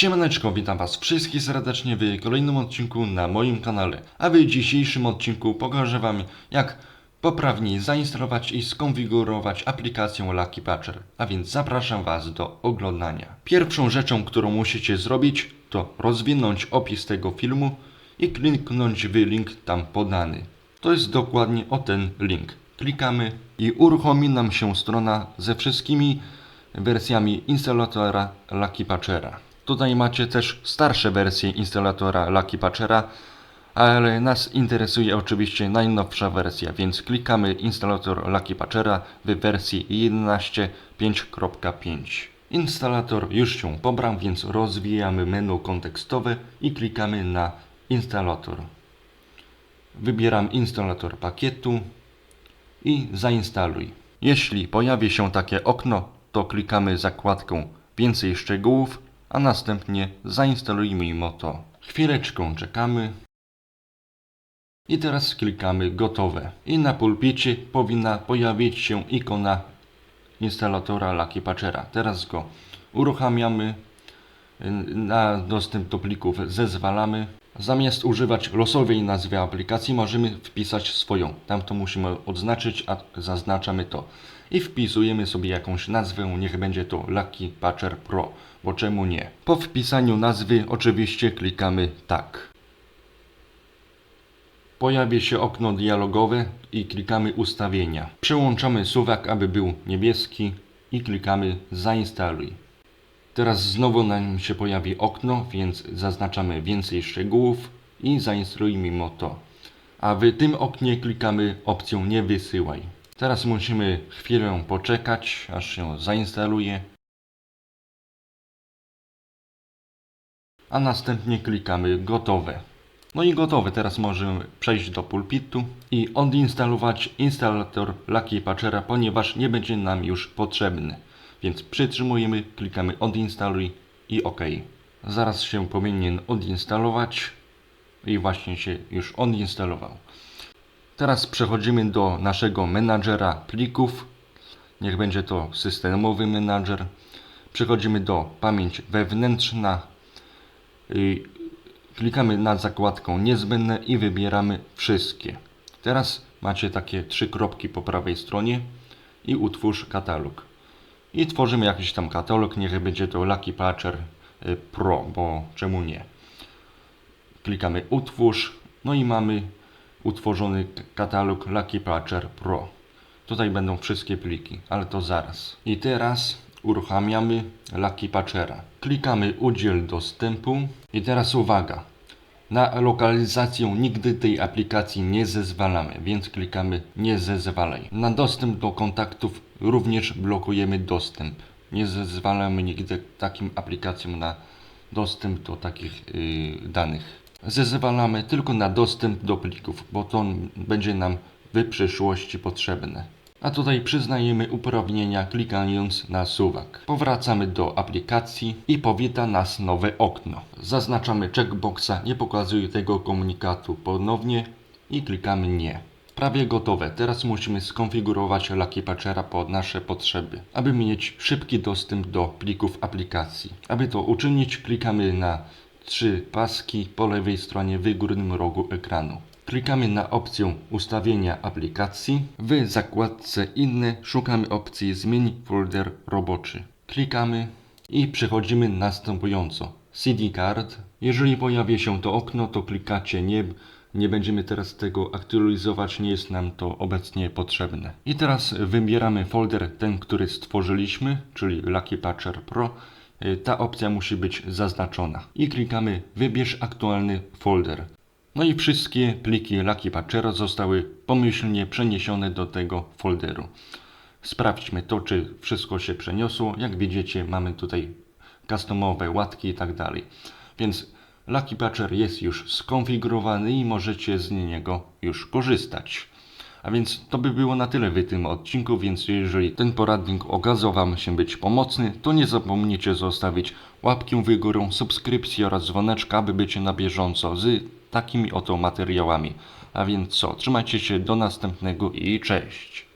Siemaneczko, witam was wszystkich serdecznie w kolejnym odcinku na moim kanale. A w dzisiejszym odcinku pokażę wam jak poprawnie zainstalować i skonfigurować aplikację Lucky Patcher. A więc zapraszam was do oglądania. Pierwszą rzeczą, którą musicie zrobić to rozwinąć opis tego filmu i kliknąć w link tam podany. To jest dokładnie o ten link. Klikamy i uruchomi nam się strona ze wszystkimi wersjami instalatora Lucky Patchera. Tutaj macie też starsze wersje instalatora Lucky Patchera, ale nas interesuje oczywiście najnowsza wersja, więc klikamy instalator Lucky Patchera w wersji 11.5.5. Instalator już się pobrał, więc rozwijamy menu kontekstowe i klikamy na instalator. Wybieram instalator pakietu i zainstaluj. Jeśli pojawi się takie okno, to klikamy zakładkę Więcej szczegółów, a następnie zainstalujmy to. Chwileczkę czekamy. I teraz klikamy Gotowe. I na pulpicie powinna pojawić się ikona instalatora Lucky Patchera. Teraz go uruchamiamy. Na dostęp do plików zezwalamy. Zamiast używać losowej nazwy aplikacji, możemy wpisać swoją. Tam to musimy odznaczyć, a zaznaczamy to. I wpisujemy sobie jakąś nazwę, niech będzie to Lucky Patcher Pro, bo czemu nie? Po wpisaniu nazwy oczywiście klikamy tak. Pojawi się okno dialogowe i klikamy ustawienia. Przełączamy suwak, aby był niebieski i klikamy zainstaluj. Teraz znowu nam się pojawi okno, więc zaznaczamy więcej szczegółów i zainstalujmy to. A w tym oknie klikamy opcję nie wysyłaj. Teraz musimy chwilę poczekać, aż się zainstaluje. A następnie klikamy gotowe. No i gotowe, teraz możemy przejść do pulpitu i odinstalować instalator Lucky Patchera, ponieważ nie będzie nam już potrzebny. Więc przytrzymujemy, klikamy odinstaluj i OK. Zaraz się powinien odinstalować i właśnie się już odinstalował. Teraz przechodzimy do naszego menadżera plików. Niech będzie to systemowy menadżer. Przechodzimy do pamięć wewnętrzna. I klikamy na zakładkę niezbędne i wybieramy wszystkie. Teraz macie takie trzy kropki po prawej stronie i utwórz katalog. I tworzymy jakiś tam katalog, niech będzie to Lucky Patcher y, Pro, bo czemu nie. Klikamy utwórz, no i mamy utworzony katalog Lucky Patcher Pro. Tutaj będą wszystkie pliki, ale to zaraz. I teraz uruchamiamy Lucky Patchera. Klikamy udziel dostępu i teraz uwaga. Na lokalizację nigdy tej aplikacji nie zezwalamy, więc klikamy nie zezwalaj. Na dostęp do kontaktów również blokujemy dostęp. Nie zezwalamy nigdy takim aplikacjom na dostęp do takich yy, danych. Zezwalamy tylko na dostęp do plików, bo to będzie nam w przyszłości potrzebne. A tutaj przyznajemy uprawnienia klikając na suwak. Powracamy do aplikacji i powita nas nowe okno. Zaznaczamy checkboxa nie pokazuj tego komunikatu ponownie i klikamy nie. Prawie gotowe. Teraz musimy skonfigurować Lucky Patchera pod nasze potrzeby, aby mieć szybki dostęp do plików aplikacji. Aby to uczynić, klikamy na trzy paski po lewej stronie w górnym rogu ekranu. Klikamy na opcję ustawienia aplikacji. W zakładce inne szukamy opcji zmień folder roboczy. Klikamy i przechodzimy następująco. CD card. Jeżeli pojawi się to okno, to klikacie nie. Nie będziemy teraz tego aktualizować, nie jest nam to obecnie potrzebne. I teraz wybieramy folder ten, który stworzyliśmy, czyli Lucky Patcher Pro. Y, Ta opcja musi być zaznaczona. I klikamy wybierz aktualny folder. No i wszystkie pliki Lucky Patchera zostały pomyślnie przeniesione do tego folderu. Sprawdźmy to, czy wszystko się przeniosło. Jak widzicie, mamy tutaj customowe łatki i tak dalej. Więc Lucky Patcher jest już skonfigurowany i możecie z niego już korzystać. A więc to by było na tyle w tym odcinku, więc jeżeli ten poradnik okazał Wam się być pomocny, to nie zapomnijcie zostawić łapki w górę, subskrypcji oraz dzwoneczka, aby być na bieżąco z takimi oto materiałami. A więc co, trzymajcie się do następnego i cześć!